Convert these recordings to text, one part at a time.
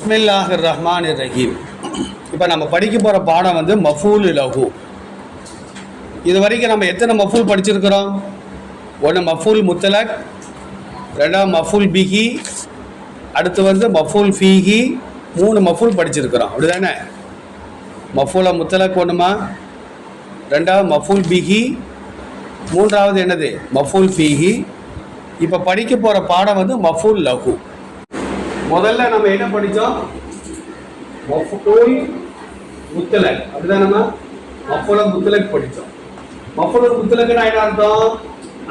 பிஸ்மில்லாஹிர் ரஹ்மான் ரஹீம் இப்போ நம்ம படிக்க போகிற பாடம் வந்து மஃபூல் லஹு. இது வரைக்கும் நம்ம எத்தனை மஃபூல் படிச்சிருக்கிறோம்? ஒன்று மஃபூல் முத்தலக் ரெண்டாவது மஃபூல் பிஹி அடுத்து வந்து மஃபூல் ஃபீஹி மூணு மஃபூல் படிச்சிருக்கிறோம். அப்படி தானே மஃபூல முத்தலக் ஒன்றுமா ரெண்டாவது மஃபூல் பிஹி மூன்றாவது என்னது? மஃபூல் ஃபீஹி. இப்போ படிக்க போகிற பாடம் வந்து மஃபூல் லகு முதல்ல நம்ம என்ன படித்தோம் மஃபூல் முத்தலக். அப்படிதான் நம்ம மஃபூல முத்தலக் படித்தோம் மஃபூல முத்தலக்னா என்ன அர்த்தம்?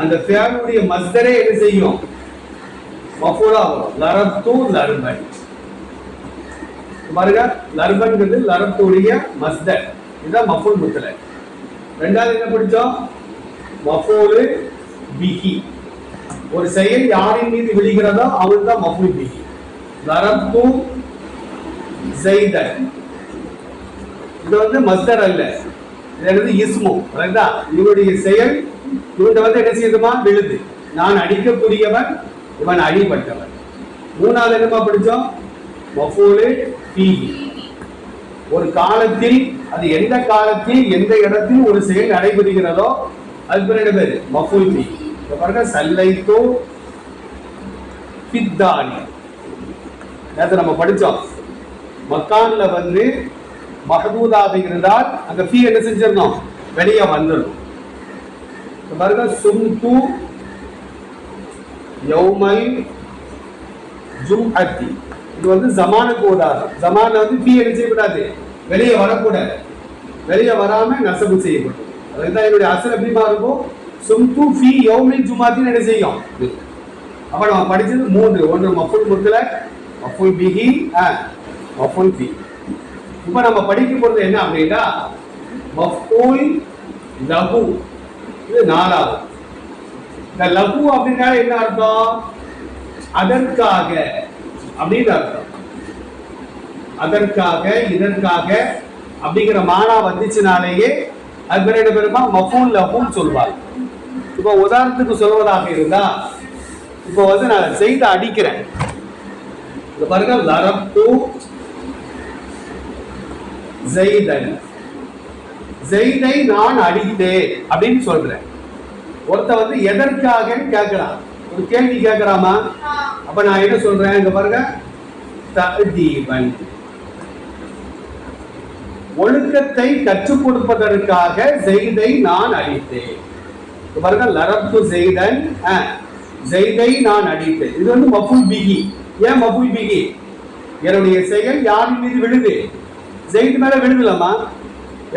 அந்த ஃபேமிலியுடைய மஸ்தரே என்ன செய்யும்? மஃபூலா வரும் லரத்து லர்பன். பாருங்க லர்பன்ங்கிறது லரத்துடைய மஸ்தர் இதுதான் மஃபூல் முத்தலக். ரெண்டாவது என்ன படித்தோம் மஃபூலு பிஹி. ஒரு செயல் யாரின் மீது விழுகிறதோ அவன் தான் மஃபூல் பிஹி. லரத்து ஜெய்தன் இது வந்து மஸ்தர் அல்ல. இது என்னது? இஸ்மு. ரைட்டா இவனுடைய செயல் இவன் வந்து என்ன செய்யுதுமா? விழுது. நான் அடிக்கக்கூடியவன் இவன் அடிபட்டவன். மூணாவது என்னமா படிச்சோம் மஃபூலு ஃபீஹி. ஒரு காலத்தில் அது எந்த காலத்தில் எந்த இடத்தில் ஒரு செயல் நடைபெறுகிறதோ அது பேர் என்ன மஃபூல் ஃபீ பாருங்க சல்லைத்தோ பித்தானி நேற்று நம்ம படித்தோம் மக்கான்ல வந்து மஹதூதாக இருந்தால் அங்க ஃபீ என்ன செஞ்சிடணும்? வெளியே வந்துடணும். இப்ப பாருங்க சும்து யௌமல் ஜும்அத்தி. இது வந்து ஜமானுக்கு உதாரணம் ஜமான வந்து ஃபீ என்ன செய்யக்கூடாது? வெளியே வரக்கூடாது. வெளியே வராம நசபு செய்யப்படும். அதுதான் என்னுடைய அசல் எப்படிமா இருக்கும் சும்து ஃபீ யௌமில் ஜுமாத்தின்னு என்ன செய்யும்? அப்ப நம்ம படிச்சது மூன்று. ஒன்று மஃபுல் முத்தலக் மஃபுல் பிஹி மஃபுல் பி. இப்போ நம்ம படிக்க போறது என்ன அப்படின்னா மஃபூல் லகு இது நாலாவது. இந்த லகு அப்படின்னா என்ன அர்த்தம்? அதற்காக அப்படின்னு அர்த்தம். அதற்காக இதற்காக அப்படிங்கிற மானா வந்துச்சுனாலேயே அது பேர் என்ன பேருமா மஃபூல் லகுன்னு சொல்வாங்க. இப்போ உதாரணத்துக்கு சொல்வதாக இருந்தா இப்போ வந்து நான் செய்து அடிக்கிறேன். இது பாருங்க லரப்பு ஜெய்தன் ஜெய்தை நான் அடித்தேன் அப்படின்னு சொல்றேன். ஒருத்த வந்து எதற்காக கேட்கிறான் ஒரு கேள்வி கேட்கிறாமா? அப்ப நான் என்ன சொல்றேன்? இங்க பாருங்க. தீபன் ஒழுக்கத்தை கற்றுக் கொடுப்பதற்காக ஜெய்தை நான் அடித்தேன். பாருங்க லரப்பு செய்தன் ஜெய்தை நான் அடித்தேன். இது வந்து மப்புல் பிகி ஏன் மஃபுல் பிகி என்னுடைய செயல் யாரின் மீது விழுது? ஜெயித் மேல விழுதுலமா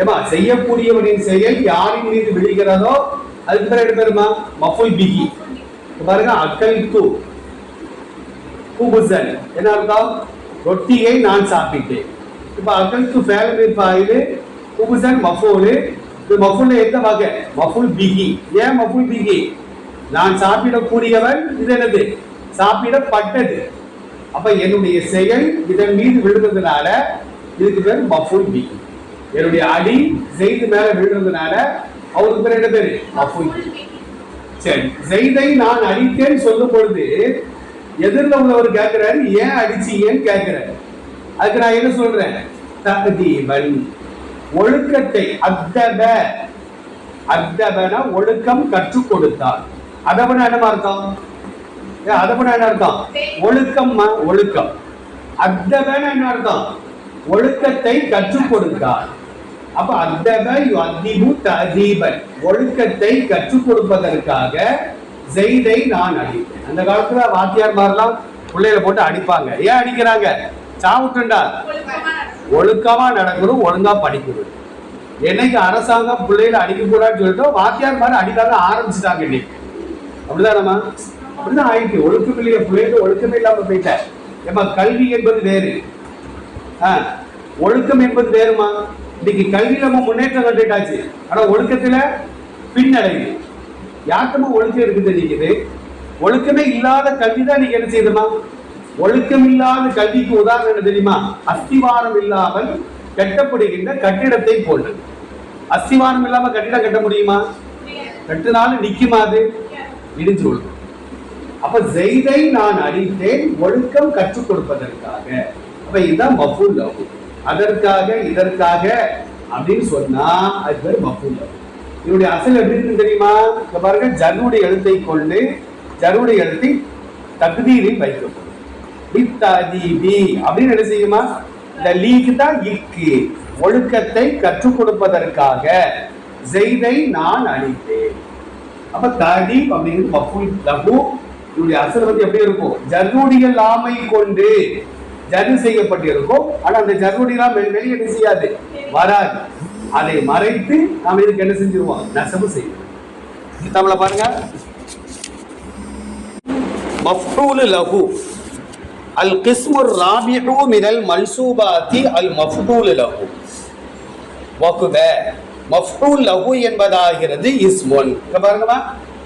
ஏமா செய்யக்கூடியவனின் செயல் யாரின் மீது விழுகிறதோ அதுக்கு பேர் என்ன பேருமா? மஃபுல் பிகி பாருங்க அக்கல் தூ. குபுசன் என்ன அர்த்தம்? ரொட்டியை நான் சாப்பிட்டேன். இப்போ அக்கல் தூ ஃபேமிலி ஃபாயிலு குபுசன் மஃபூலு இது மஃபுல்ல எந்த வகை மஃபுல் பிகி ஏன் மஃபுல் பிகி நான் சாப்பிடக்கூடியவன் இது என்னது? சாப்பிடப்பட்டது. அப்ப என்னுடைய செயல் இதன் மீது விழுந்ததுனால இதுக்கு பேர் மஃபுல் பி. என்னுடைய அடி ஜெயிது மேல விழுந்ததுனால அவருக்கு பேர் என்ன பேரு? மஃபுல் பி. சரி ஜெய்தை நான் அடித்தேன்னு சொல்லும் பொழுது எதிரில் உள்ளவர் கேட்கிறாரு ஏன் அடிச்சீங்கன்னு கேட்கிறாரு அதுக்கு நான் என்ன சொல்றேன்? தகதீபன் ஒழுக்கத்தை அத்தப அத்தபன ஒழுக்கம் கற்றுக் கொடுத்தார். அதபன என்னமா அர்த்தம்? அதபன என்ன அர்த்தம்? ஒழுக்கம் ஒழுக்கம். அத்தபன என்ன அர்த்தம்? ஒழுக்கத்தை கற்றுக் கொடுத்தார். அப்ப அத்தப அத்திபு ததீபன் ஒழுக்கத்தை கற்றுக் கொடுப்பதற்காக ஜெய்தை நான் அடிப்பேன். அந்த காலத்துல வாத்தியார் மாதிரிலாம் பிள்ளைகளை போட்டு அடிப்பாங்க. ஏன் அடிக்கிறாங்க? சாவுட்டுண்டா. ஒழுக்கமா நடக்கணும் ஒழுங்கா படிக்கணும். என்னைக்கு அரசாங்கம் பிள்ளைகளை அடிக்க கூடாதுன்னு சொல்லிட்டு வாத்தியார் மாதிரி அடிக்காத ஆரம்பிச்சுட்டாங்க இன்னைக்கு. அப்படிதானம்மா? அப்படிதான் ஆயிடுச்சு. ஒழுக்கம் இல்லையா பிள்ளைக்கு ஒழுக்கமே இல்லாம போயிட்டேன். ஏமா கல்வி என்பது வேறு. ஆ, ஒழுக்கம் என்பது வேறுமா இன்னைக்கு கல்வியில நம்ம முன்னேற்றம் கண்டுட்டாச்சு. ஆனா ஒழுக்கத்துல பின்னடைவு. யாருக்குமா ஒழுக்கம் இருக்கு தெரியுது? ஒழுக்கமே இல்லாத கல்வி தான் நீங்க என்ன செய்யுதுமா ஒழுக்கம் இல்லாத கல்விக்கு உதாரணம் என்ன தெரியுமா? அஸ்திவாரம் இல்லாமல் கட்டப்படுகின்ற கட்டிடத்தை போன்றது அஸ்திவாரம் இல்லாம கட்டிடம் கட்ட முடியுமா? கட்டினாலும் நிக்குமா அது? இடிஞ்சு விழுக்கும் அப்ப ஜெய்தை நான் அறிந்தேன் ஒழுக்கம் கற்றுக் கொடுப்பதற்காக. அப்ப இதுதான் மஃபூல் லவ். அதற்காக இதற்காக அப்படின்னு சொன்னா அது பேர் மஃபூல் லவ். இதனுடைய அசல் எப்படி இருக்கு தெரியுமா? இங்க பாருங்க ஜனுடைய எழுத்தை கொண்டு ஜனுடைய எழுத்தை தகுதியில் வைக்கப்படும். பித்ததீபி அப்படின்னு என்ன செய்யுமா? இந்த லீக்கு தான் இக்கு. ஒழுக்கத்தை கற்றுக் கொடுப்பதற்காக ஜெய்தை நான் அளித்தேன் அப்ப ததீப் அப்படிங்கிறது மஃபூல் லவ் இவருடைய அசல் வந்து எப்படி இருக்கும். ஜர்னுடைய லாமை கொண்டு ஜர்னு செய்யப்பட்டிருக்கும். ஆனா அந்த ஜர்னுடைய லாம் வெளியே என்ன செய்யாது? வராது. அதை மறைத்து நாம் இதுக்கு என்ன செஞ்சிருவோம்? நெசவு செய்வோம். தமிழ பாருங்க. மஃபூலு லஹு. அல் கிஸ்மு ராபிஹு மினல் மன்சூபாத்தி அல் மஃபூலு லஹு. வகுவ மஃபூல் லஹு என்பதாகிறது இஸ்முன். பாருங்கம்மா.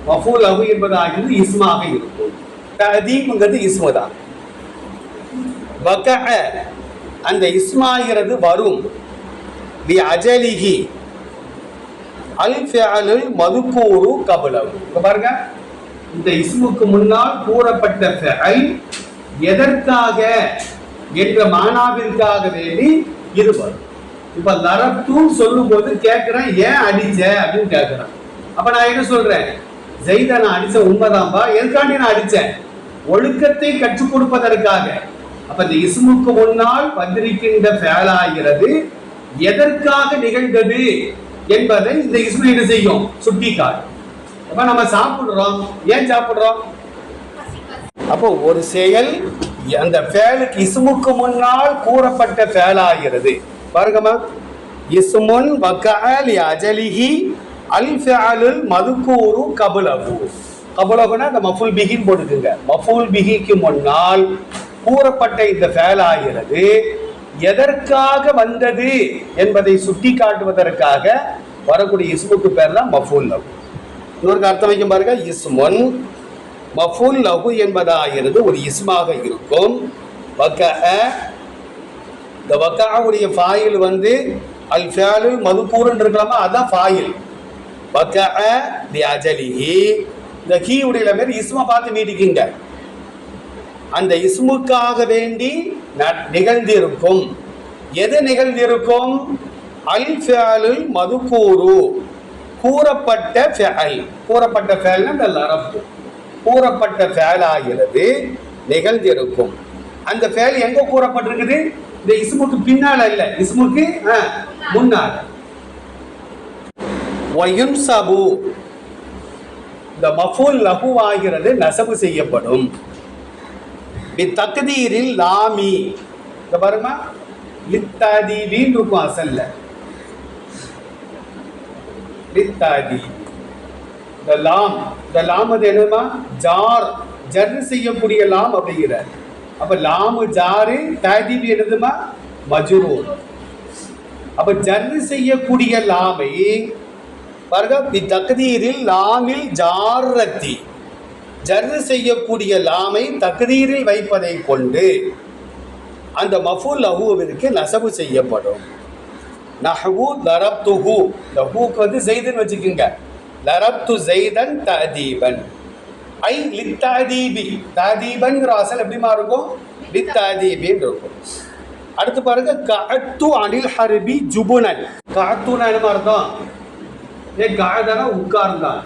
மஃபூல் லஹு என்பதாகிறது இஸ்மாக இருக்கும். ததீப்ங்கிறது இஸ்மு தான். வகஹ அந்த இஸ்மாகிறது வரும். பி அஜலிஹி அல் ஃபிஅலுல் மதுக்கூரு கபலவு பாருங்க. இந்த இஸ்முக்கு முன்னால் கூறப்பட்ட ஃபெயல் எதற்காக என்ற மானாவிற்காக வேண்டி இது வரும். இப்ப லரப்துன்னு சொல்லும்போது கேட்குறேன் ஏன் அடிச்ச அப்படின்னு கேட்குறேன் அப்போ நான் என்ன சொல்கிறேன் ஜெயித நான் அடிச்ச உண்மைதான்பா. எதுக்காண்டி நான் அடிச்சேன். ஒழுக்கத்தை கற்றுக் கொடுப்பதற்காக. அப்ப இந்த இசுமுக்கு முன்னால் வந்திருக்கின்ற ஃபேலாகிறது எதற்காக நிகழ்ந்தது என்பதை இந்த இஸ்மு என்ன செய்யும்? சுட்டி காட்டும் அப்ப நம்ம சாப்பிடுறோம். ஏன் சாப்பிடுறோம்? அப்போ ஒரு செயல் அந்த ஃபேலுக்கு இசுமுக்கு முன்னால் கூறப்பட்ட ஃபேலாகிறது பாருங்கம்மா. இசுமுன் வக்கால் அஜலிஹி அல் ஃபஅலுல் மதுக்கூரு கபுலகு கபலஹுனா அந்த மஃபுல் பிஹின் போட்டுக்குங்க. மஃபுல் பிகிக்கு முன்னால் கூறப்பட்ட இந்த ஃபேல் ஆகிறது எதற்காக வந்தது என்பதை சுட்டி காட்டுவதற்காக வரக்கூடிய இஸ்முக்கு பேர் தான் மஃபூல் லஹு. இன்னொரு அர்த்தம் வைக்கும் பாருங்க இஸ்முன் மஃபூல் லகு என்பதாகிறது ஒரு இஸ்மாக இருக்கும். வக்கஅ இந்த வக்காவுடைய ஃபாயில் வந்து அல் ஃபியாலுல் மதுக்கூறுன்னு இருக்கலாமா? அதான் ஃபாயில். வக்கஅ பி அஜலிஹி இந்த கீ உடைய மாரி இஸ்மை பார்த்து மீட்டிக்கிங்க அந்த இஸ்முக்காக வேண்டி நிகழ்ந்திருக்கும். எது நிகழ்ந்திருக்கும்? அல் ஃபியாலுல் மதுக்கூறு கூறப்பட்ட ஃபேல் கூறப்பட்ட ஃபேல்னா இந்த லரப்பு கூறப்பட்ட ஃபேல் ஆகிறது நிகழ்ந்திருக்கும். அந்த ஃபேல் எங்கே கூறப்பட்டிருக்குது? இந்த இஸ்முக்கு பின்னால் இல்லை. இஸ்முக்கு ஆ, முன்னால வயுன்சபு. இந்த மஃபூல் லகுவாகிறது நெசவு நசபு செய்யப்படும். தக்தீரில் லாமி. இந்த பாருமா. லித்தாதி இருக்கும் அசல்ல. லித்தாதி. இந்த லாம். இந்த லாம் அது என்னமா ஜார். ஜர் செய்யக்கூடிய லாம் அப்படிங்கிறார். அப்ப லாமு ஜாரு தாதீபி என்னதுமா? மஜுரூர். அப்ப ஜர் செய்யக்கூடிய லாமை பாருங்க பி தக்தீரில் லாமில் ஜாரத்தி. ஜர் செய்யக்கூடிய லாமை தக்தீரில் வைப்பதை கொண்டு அந்த மஃபூல் லஹூவிற்கு நசவு செய்யப்படும். நஹ்வு லரப்துஹு இந்த ஹூக்கு வந்து ஜெய்துன்னு வச்சுக்கோங்க. லரப்து ஜெய்தன் ததீபன். ஐ லித்தாதீபி. தாதீபன்கிற அசல் எப்படிமா இருக்கும்? லித்தாதீபின்னு இருக்கும். அடுத்து பாருங்க கஅத்து அனில் ஹர்பி ஜுபுனன். கஅத்துனா என்ன அர்த்தம்? ஏ காதனா உட்கார்ந்தான்.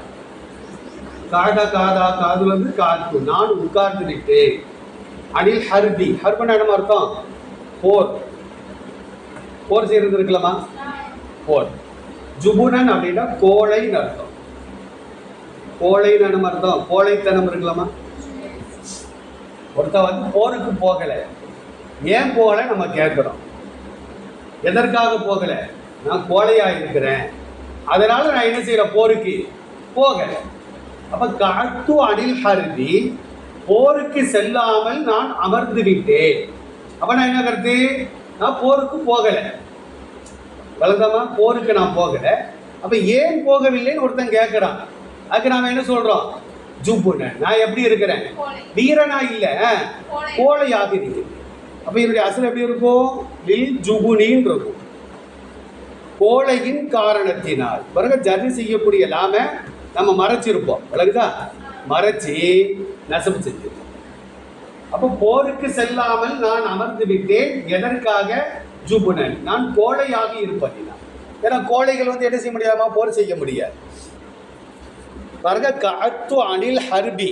காதா காதா காதுல வந்து காத்து நான் உட்கார்ந்து விட்டேன் அனில் ஹர்பி. ஹர்பன் என்ன அர்த்தம்? போர். போர் செய்யறது இருக்கலாமா போர். ஜுபுனன் அப்படின்னா கோழைன்னு அர்த்தம். கோழைன்னு அர்த்தம்? கோழைத்தனம் இருக்கலாமா ஒருத்தன் வந்து போருக்கு போகலை. ஏன் போகலை? நம்ம கேட்குறோம். எதற்காக போகலை? நான் கோழையா இருக்கிறேன் அதனால நான் என்ன செய்யறேன் போருக்கு. போகலை அப்ப காத்து அணில் ஹருதி போருக்கு செல்லாமல் நான் அமர்ந்து விட்டேன். அப்ப நான் என்ன கருத்து? நான் போருக்கு போகலை. வளர்ந்தமா போருக்கு நான் போகல. அப்ப ஏன் போகவில்லைன்னு ஒருத்தன் கேட்கிறான் அதுக்கு நாம என்ன சொல்றோம்? ஜூப்புன நான் எப்படி இருக்கிறேன்? வீரனா இல்ல. கோழையாக இருக்கிறேன் அப்ப என்னுடைய அசல் எப்படி இருக்கும்? லில் ஜுபுனின்னு இருக்கும். கோழையின் காரணத்தினால். பிறகு ஜதி செய்யக்கூடிய லாம நம்ம மறைச்சிருப்போம். விளக்குதா மறைச்சி நெசவு செஞ்சிருப்போம் அப்போ போருக்கு செல்லாமல் நான் அமர்ந்து விட்டேன். எதற்காக? ஜுபுனன். நான் கோழையாக இருப்பதினால். ஏன்னா கோழைகள் வந்து என்ன செய்ய முடியாமல் போர் செய்ய முடியாது. பாருங்க காத்து அனில் ஹர்பி.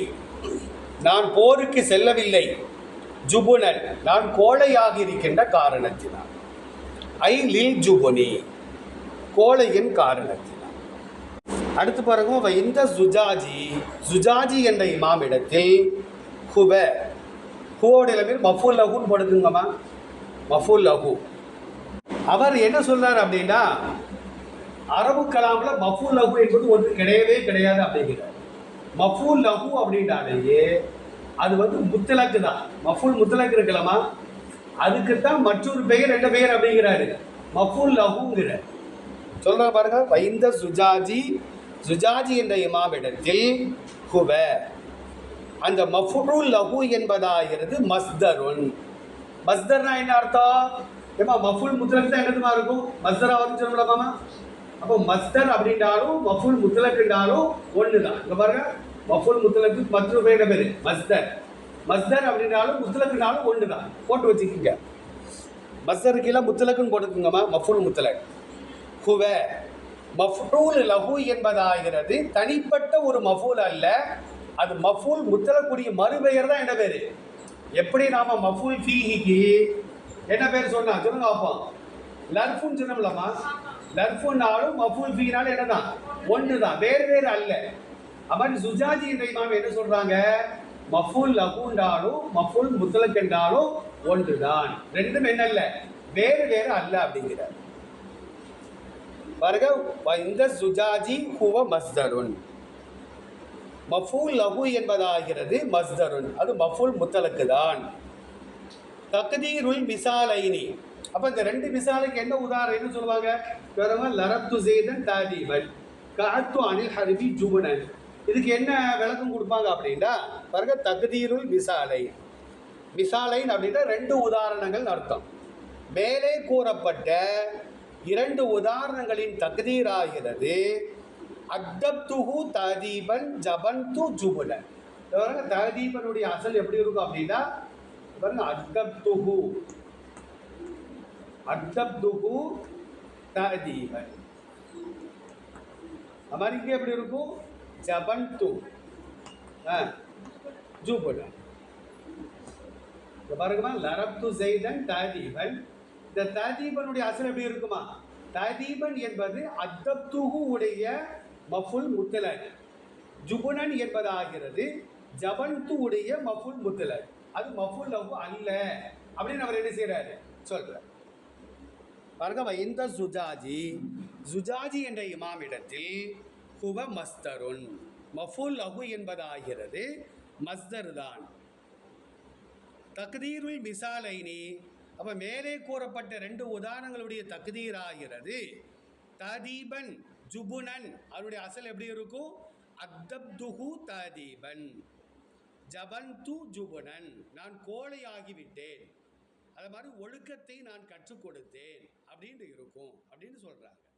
நான் போருக்கு செல்லவில்லை. ஜுபுனன். நான் கோழையாக இருக்கின்ற காரணத்தினால். ஐ லில் ஜுபுனி. கோழையின் காரணத்தினால் அடுத்து பாருங்க இந்த சுஜாஜி சுஜாஜி என்ற இமாம் இடத்தில் ஹுப ஹுவோட பேர் மஃபூல் லஹுன்னு போடுதுங்கம்மா மஃபூல் லஹு. அவர் என்ன சொல்றார் அப்படின்னா அரபு கலாமில் மஃபூல் லஹு என்பது ஒன்று கிடையவே கிடையாது அப்படிங்கிறார். மஃபூல் லஹு அப்படின்னாலேயே அது வந்து முத்தலக்கு தான். மஃபூல் முத்தலக்கு இருக்கலாமா அதுக்கு தான் மற்றொரு பெயர் என்ன பெயர் அப்படிங்கிறாரு. மஃபூல் லஹுங்கிற சொல்ற பாருங்க வைந்த சுஜாஜி சுஜாஜி என்ற இமாமிடத்தில் ஹுவ. அந்த மஃபுல் லஹு என்பதாகிறது மஸ்தருன். மஸ்தர்னா என்ன அர்த்தம்? ஏமா மஃபுல் முத்தலக் தான் என்னதுமா இருக்கும்? மஸ்தரா சொல்ல முடியாமா அப்போ மஸ்தர் அப்படின்றாலும் மஃபுல் முத்தலக்குன்றாலும் ஒன்று தான் இங்கே பாருங்க மஃபுல் முத்தலக்கு மற்றொரு பேர் மஸ்தர். மஸ்தர் அப்படின்றாலும் முத்தலக்குனாலும் ஒன்று தான் போட்டு வச்சுக்கோங்க. மஸ்தருக்கு கீழே முத்தலக்குன்னு போட்டுக்கோங்கம்மா மஃபுல் முத்தலக். ஹுவ மஃபூல் லஹு என்பதாகிறது. தனிப்பட்ட ஒரு மஃபூல் அல்ல. அது மஃபூல் முத்தலக்கூடிய மறுபெயர் தான் என்ன பேர்? எப்படி நாம மஃபூல் ஃபீஹிக்கு? என்ன பேர் சொன்னா? சொல்லுங்க பார்ப்போம் லர்ஃபுன்னு சொன்னோம்லம்மா. லர்ஃபுன்னாலும் மஃபூல் ஃபீனாலும் என்னதான்? ஒன்று தான் வேறு வேறு அல்ல. அவன் சுஜாஜி என்ற இமாம் என்ன சொல்றாங்க? மஃபூல் லகுண்டாலும் மஃபூல் முத்தலக் என்றாலும் ஒன்று தான் ரெண்டும் என்னல்ல. வேறு வேறு அல்ல அப்படிங்கிறார். பாருங்க இந்த சுஜாஜி ஹுவ மஸ்தருன் மஃபூல் லஹு என்பதாகிறது மஸ்தருன் அது மஃபூல் முத்தலக்கு தான்। தக்தீருல் மிசாலைனி அப்போ இந்த ரெண்டு மிசாலுக்கு என்ன உதாரணம்னு சொல்லுவாங்க? பாருங்க லரப்து செய்தன் தாதீபன் காத்து அனில் ஹரிபி ஜுபனன். இதுக்கு என்ன விளக்கம் கொடுப்பாங்க அப்படின்னா பாருங்க தக்தீருல் மிசாலை. மிசாலைன் அப்படின்னா ரெண்டு உதாரணங்கள் அர்த்தம். மேலே கூறப்பட்ட இரண்டு உதாரணங்களின் தகுதீராகிறது. அத்தப்துஹு ததீபன் ஜபன்து ஜுபுலன் பாருங்க ததீபனுடைய அசல் எப்படி இருக்கும் அப்படின்னா பாருங்க அத்தப்துஹு அத்தப்துஹு ததீபன் அமெரிக்கா எப்படி இருக்கும்? ஜபன்து. ஜூபுலன் இங்க பாருங்கம்மா லரப்து ஜெய்தன் ததீபன் இந்த ததீபனுடைய அசல் எப்படி இருக்குமா? ததீபன் என்பது அத்தப்துகு உடைய மஃபுல் முத்தலன் ஜுபுனன் என்பதாகிறது ஜபன்து உடைய மஃபுல் முத்தலன் அது மஃபுல் லவ் அல்ல. அப்படின்னு அவர் என்ன செய்கிறாரு சொல்கிறார் பாருங்க இந்த சுஜாஜி சுஜாஜி என்ற இமாமிடத்தில் ஹுவ மஸ்தருன். மஃபுல் லஹு என்பதாகிறது மஸ்தர் தான் தக்தீருல் மிசாலைனி அப்போ மேலே கூறப்பட்ட ரெண்டு உதாரணங்களுடைய தகுதியராகிறது ததீபன் ஜுபுனன் அவருடைய அசல் எப்படி இருக்கும்? அத்தப்துஹு ததீபன். ஜபந்து ஜுபுனன். நான் கோழையாகிவிட்டேன். அது மாதிரி ஒழுக்கத்தை நான் கற்றுக் கொடுத்தேன். அப்படின்னு இருக்கும். அப்படின்னு சொல்கிறாங்க